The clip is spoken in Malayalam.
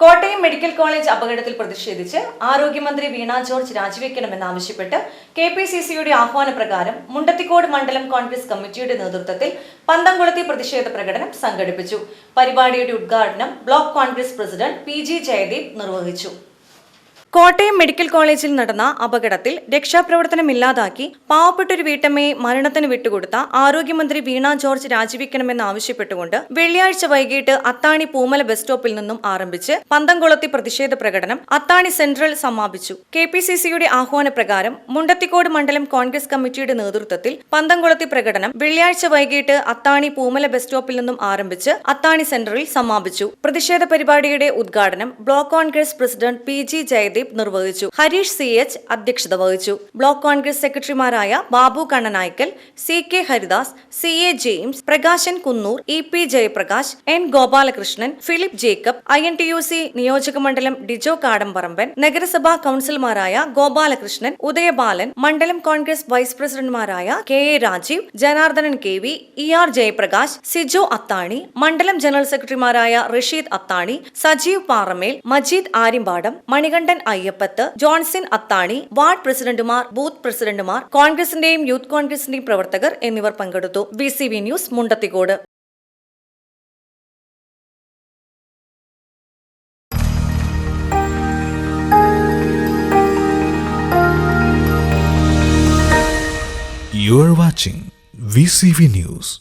കോട്ടയം മെഡിക്കൽ കോളേജ് അപകടത്തിൽ പ്രതിഷേധിച്ച് ആരോഗ്യമന്ത്രി വീണ ജോർജ് രാജിവെക്കണമെന്നാവശ്യപ്പെട്ട് കെ പി സി സിയുടെ ആഹ്വാനപ്രകാരം മുണ്ടത്തിക്കോട് മണ്ഡലം കോൺഗ്രസ് കമ്മിറ്റിയുടെ നേതൃത്വത്തിൽ പന്തംകുളത്തെ പ്രതിഷേധ പ്രകടനം സംഘടിപ്പിച്ചു. പരിപാടിയുടെ ഉദ്ഘാടനം block Congress president P G Jayadeep നിർവഹിച്ചു. കോട്ടയം മെഡിക്കൽ കോളേജിൽ നടന്ന അപകടത്തിൽ രക്ഷാപ്രവർത്തനം ഇല്ലാതാക്കി പാവപ്പെട്ടൊരു വീട്ടമ്മയെ മരണത്തിന് വിട്ടുകൊടുത്ത ആരോഗ്യമന്ത്രി വീണ ജോർജ് രാജിവെക്കണമെന്ന് ആവശ്യപ്പെട്ടുകൊണ്ട് വെള്ളിയാഴ്ച വൈകിട്ട് അത്താണി പൂമല ബസ് സ്റ്റോപ്പിൽ നിന്നും ആരംഭിച്ച് പന്തംകുളത്തി പ്രതിഷേധ പ്രകടനം അത്താണി സെൻട്രൽ സമാപിച്ചു. കെ പി സി സിയുടെ ആഹ്വാനപ്രകാരം മുണ്ടത്തിക്കോട് മണ്ഡലം കോൺഗ്രസ് കമ്മിറ്റിയുടെ നേതൃത്വത്തിൽ പന്തംകുളത്തി പ്രകടനം വെള്ളിയാഴ്ച വൈകിട്ട് അത്താണി പൂമല ബസ് സ്റ്റോപ്പിൽ നിന്നും ആരംഭിച്ച് അത്താണി സെൻട്രലിൽ സമാപിച്ചു. പ്രതിഷേധ പരിപാടിയുടെ ഉദ്ഘാടനം block Congress president P G Jayadeep നിർവഹിച്ചു. ഹരീഷ് സി എച്ച് അധ്യക്ഷത വഹിച്ചു. ബ്ലോക്ക് കോൺഗ്രസ് സെക്രട്ടറിമാരായ Babu Kannanaykkal C K Haridas C A James Prakashan Kunnur E P Jayaprakash N Gopalakrishnan Philip Jacob I N T U C നിയോജക മണ്ഡലം ഡിജോ കാടംപറമ്പൻ നഗരസഭാ കൌൺസിലർമാരായ ഗോപാലകൃഷ്ണൻ ഉദയബാലൻ മണ്ഡലം കോൺഗ്രസ് വൈസ് പ്രസിഡന്റുമാരായ K A Rajeev Janardhanan K V E R Jayaprakash Sijo Athani മണ്ഡലം ജനറൽ സെക്രട്ടറിമാരായ റഷീദ് അത്താണി സജീവ് പാറമേൽ മജീദ് ആര്യമ്പാടം മണികണ്ഠൻ അയ്യപ്പത്ത് ജോൺസൺ അത്താണി വാർഡ് പ്രസിഡന്റുമാർ ബൂത്ത് പ്രസിഡന്റുമാർ കോൺഗ്രസിന്റെയും യൂത്ത് കോൺഗ്രസിന്റെയും പ്രവർത്തകർ എന്നിവർ പങ്കെടുത്തു B news Mundathikode You are watching VCV News.